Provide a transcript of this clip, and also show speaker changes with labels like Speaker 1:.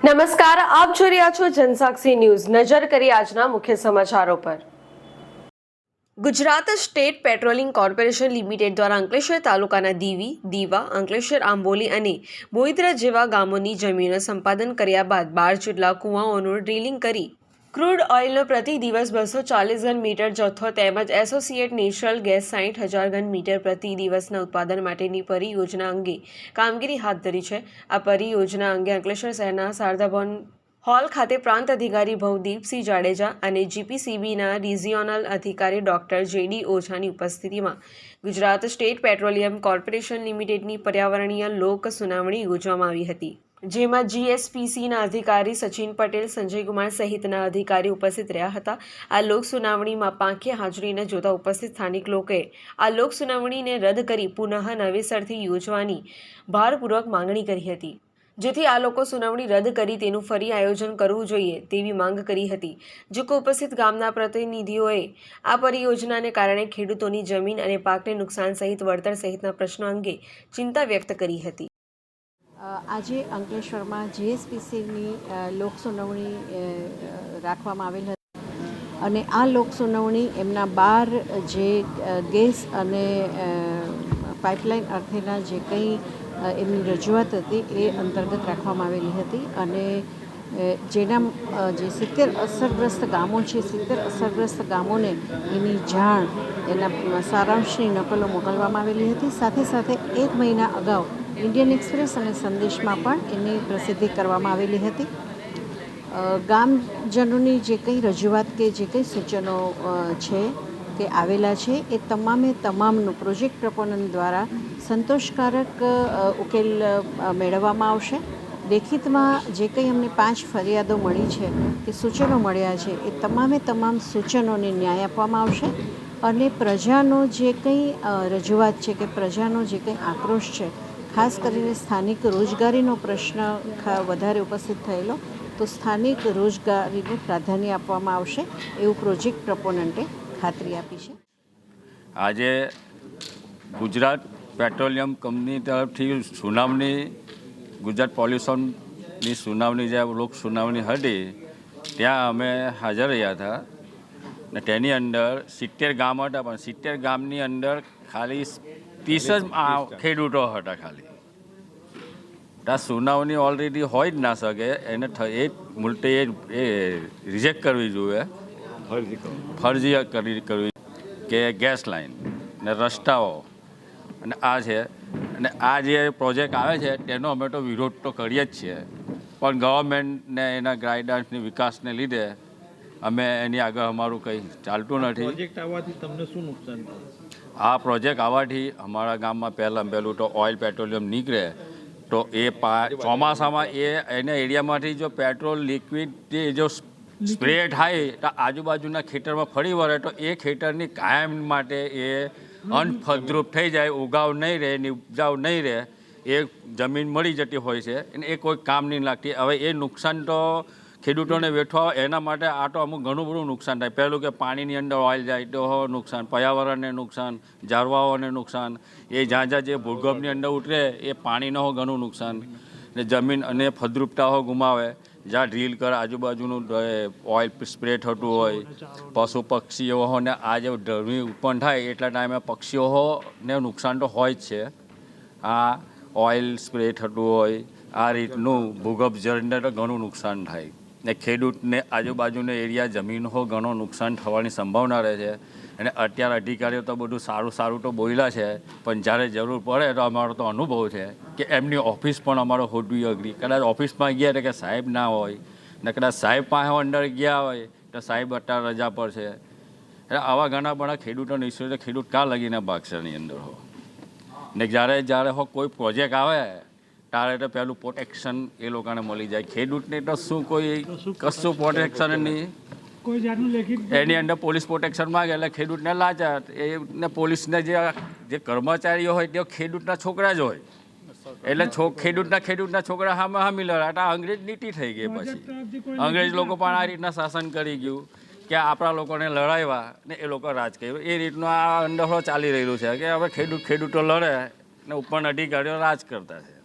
Speaker 1: નમસ્કાર, આપ જોઈ રહ્યા છો જનસાક્ષી ન્યૂઝ. નજર કરી આજના મુખ્ય સમાચારો પર. Gujarat state petroleum corporation limited દ્વારા અંકલેશ્વર તાલુકાના દીવી, દીવા, અંકલેશ્વર આંબોલી અને બોઈદરા જેવા ગામોની જમીનો સંપાદન કર્યા બાદ બાર જેટલા કુવાઓનું ડ્રિલિંગ કરી ક્રૂડ ઓઇલનો પ્રતિ દિવસ બસો ચાલીસ ઘન મીટર જથ્થો તેમજ એસોસિએટ નેચરલ ગેસ સાઠ હજાર ઘન મીટર પ્રતિ દિવસના ઉત્પાદન માટેની પરિયોજના અંગે કામગીરી હાથ ધરી છે. આ પરિયોજના અંગે અંકલેશ્વર શહેરના શારદાભવન હોલ ખાતે પ્રાંત અધિકારી ભવદીપસિંહ જાડેજા અને જીપીસીબીના રિજિયોનલ અધિકારી ડોક્ટર જેડી ઓઝાની ઉપસ્થિતિમાં ગુજરાત સ્ટેટ પેટ્રોલિયમ કોર્પોરેશન લિમિટેડની પર્યાવરણીય લોક સુનાવણી યોજવામાં આવી હતી. જેમાં જીએસપીસીના અધિકારી સચિન પટેલ, સંજય કુમાર સહિતના અધિકારી ઉપસ્થિત રહ્યા હતા. આ લોક સુનાવણીમાં પાંખે હાજરીને જોતા ઉપસ્થિત સ્થાનિક લોકોએ આ લોક સુનાવણીને રદ કરી પુનઃ નવેસરથી યોજવાની ભારપૂર્વક માંગણી કરી હતી. જેથી આ લોકો સુનાવણી રદ કરી તેનું ફરી આયોજન કરવું જોઈએ તેવી માંગ કરી હતી. જોકે ઉપસ્થિત ગામના પ્રતિનિધિઓએ આ પરિયોજનાને કારણે ખેડૂતોની જમીન અને પાકને નુકસાન સહિત વળતર સહિતના પ્રશ્નો અંગે ચિંતા વ્યક્ત કરી હતી.
Speaker 2: આજે અંકલેશ્વરમાં જીએસપીસીની લોક સુનાવણી રાખવામાં આવેલ હતી. અને આ લોક સુનાવણી એમના બાર જે ગેસ અને પાઇપલાઇન અર્થેના જે કંઈ એમની રજૂઆત હતી એ અંતર્ગત રાખવામાં આવેલી હતી. અને જેના જે સિત્તેર અસરગ્રસ્ત ગામો છે, સિત્તેર અસરગ્રસ્ત ગામોને એની જાણ, એના સારાંશની નકલો મોકલવામાં આવેલી હતી. સાથે સાથે એક મહિના અગાઉ ઇન્ડિયન એક્સપ્રેસ અને સંદેશમાં પણ એની પ્રસિદ્ધિ કરવામાં આવેલી હતી. ગામજનોની જે કંઈ રજૂઆત કે જે કંઈ સૂચનો છે કે આવેલા છે એ તમામે તમામનું પ્રોજેક્ટ પ્રપોનન દ્વારા સંતોષકારક ઉકેલ મેળવવામાં આવશે. લેખિતમાં જે કંઈ અમને પાંચ ફરિયાદો મળી છે કે સૂચનો મળ્યા છે એ તમામે તમામ સૂચનોને ન્યાય આપવામાં આવશે અને પ્રજાનો જે કંઈ રજૂઆત છે કે પ્રજાનો જે કંઈ આક્રોશ છે ખાસ કરીને સ્થાનિક રોજગારીનો પ્રશ્ન વધારે ઉપસ્થિત થયેલો, તો સ્થાનિક રોજગારીને પ્રાધાન્ય આપવામાં આવશે એવું પ્રોજેક્ટ પ્રપોનન્ટે ખાતરી આપી છે.
Speaker 3: આજે ગુજરાત પેટ્રોલિયમ કંપની તરફથી સુનાવણી, ગુજરાત પોલ્યુશનની સુનાવણી જે લોક સુનાવણી હતી, ત્યાં અમે હાજર રહ્યા હતા. ને તેની અંદર સિત્તેર ગામ હતા, પણ સિત્તેર ગામની અંદર ખાલી ત્રીસ જ ખેડૂતો હતા ખાલી. આ સુનાવણી ઓલરેડી હોય જ ના શકે. એને એ મુલટે એ રિજેક્ટ કરવી જોઈએ. ફરજી કરી કરવી કે ગેસ લાઈન ને રસ્તાઓ. અને આ છે. અને આ જે પ્રોજેક્ટ આવે છે તેનો અમે તો વિરોધ તો કરીએ જ છીએ. પણ ગવર્મેન્ટને એના ગાઈડન્સની વિકાસને લીધે અમે એની આગળ અમારું કંઈ ચાલતું નથી.
Speaker 4: પ્રોજેક્ટ આવવાથી તમને શું નુકસાન થાય?
Speaker 3: આ પ્રોજેક્ટ આવવાથી અમારા ગામમાં પહેલાં પહેલું તો ઓઇલ પેટ્રોલિયમ નીકળે, તો એ ચોમાસામાં એ એના એરિયામાંથી જો પેટ્રોલ લિક્વિડ જે જો સ્પ્રે થાય, તો આજુબાજુના ખેતરમાં ફરી વળે, તો એ ખેતરની કાયમ માટે એ અનફળદ્રુપ થઈ જાય, ઉગાવ નહીં રહે ઉપજાવ નહીં રહે, એ જમીન મળી જતી હોય છે, અને એ કોઈ કામ નહીં લાગતી. હવે એ નુકસાન તો ખેડૂતોને વેઠવા એના માટે આ તો અમુક ઘણું બધું નુકસાન થાય. પહેલું કે પાણીની અંદર ઓઇલ જાય, તો નુકસાન, પર્યાવરણને નુકસાન ઝાડવાઓને નુકસાન, એ જ્યાં જ્યાં જે ભૂગર્ભની અંદર ઉતરે, એ પાણીનો ઘણું નુકસાન. ને જમીન અને ફળદ્રુપતા હો ગુમાવે. જ્યાં ડ્રીલ કરે, આજુબાજુનું ઓઇલ સ્પ્રે થતું હોય, પશુ પક્ષીઓને આ જે ગરમી ઉત્પન્ન થાય, એટલા ટાઈમે પક્ષીઓને નુકસાન તો હોય જ છે. આ ઓઇલ સ્પ્રે થતું હોય, આ રીતનું ભૂગર્ભ જળને તો ઘણું નુકસાન થાય. ને ખેડૂતને આજુબાજુનો એરિયા જમીન હો, ઘણો નુકસાન થવાની સંભાવના રહે છે. અને અત્યારે અધિકારીઓ તો બધું સારું સારું તો બોલ્યા છે, પણ જ્યારે જરૂર પડે તો અમારો તો અનુભવ છે કે એમની ઓફિસ પણ અમારો હોડવી અઘરી. કદાચ ઓફિસમાં ગયા તો કે સાહેબ ના હોય, ને કદાચ સાહેબ પાસે અંદર ગયા હોય તો સાહેબ અત્યારે રજા પર છે. એટલે આવા ઘણા બધા ખેડૂતોને ઇસ્યુ ખેડૂત કાં લગીને ભાગશે એની અંદર હો? ને જ્યારે જ્યારે હો કોઈ પ્રોજેક્ટ આવે ત્યારે તો પહેલું પ્રોટેક્શન એ લોકોને મળી જાય. ખેડૂતને તો શું કોઈ કશું પ્રોટેક્શન નહીં.
Speaker 4: કોઈ જાતનું લેખિત
Speaker 3: એની અંદર પોલીસ પ્રોટેક્શન માગે એટલે ખેડૂતને લાચાર. એને પોલીસને જે જે કર્મચારીઓ હોય તે ખેડૂતના છોકરા જ હોય. એટલે છોક ખેડૂતના ખેડૂતના છોકરા સામે હામી લડાટ આ અંગ્રેજ નીતિ થઈ ગઈ પછી. અંગ્રેજ લોકો પણ આ રીતના શાસન કરી ગયું કે આપણા લોકોને લડાવ્યા ને એ લોકો રાજ કર્યું. એ રીતનો આ અંડરફ્લો ચાલી રહ્યું છે કે હવે ખેડૂત ખેડૂતો લડે ને ઉપરના અધિકારીઓ રાજ કરતા છે.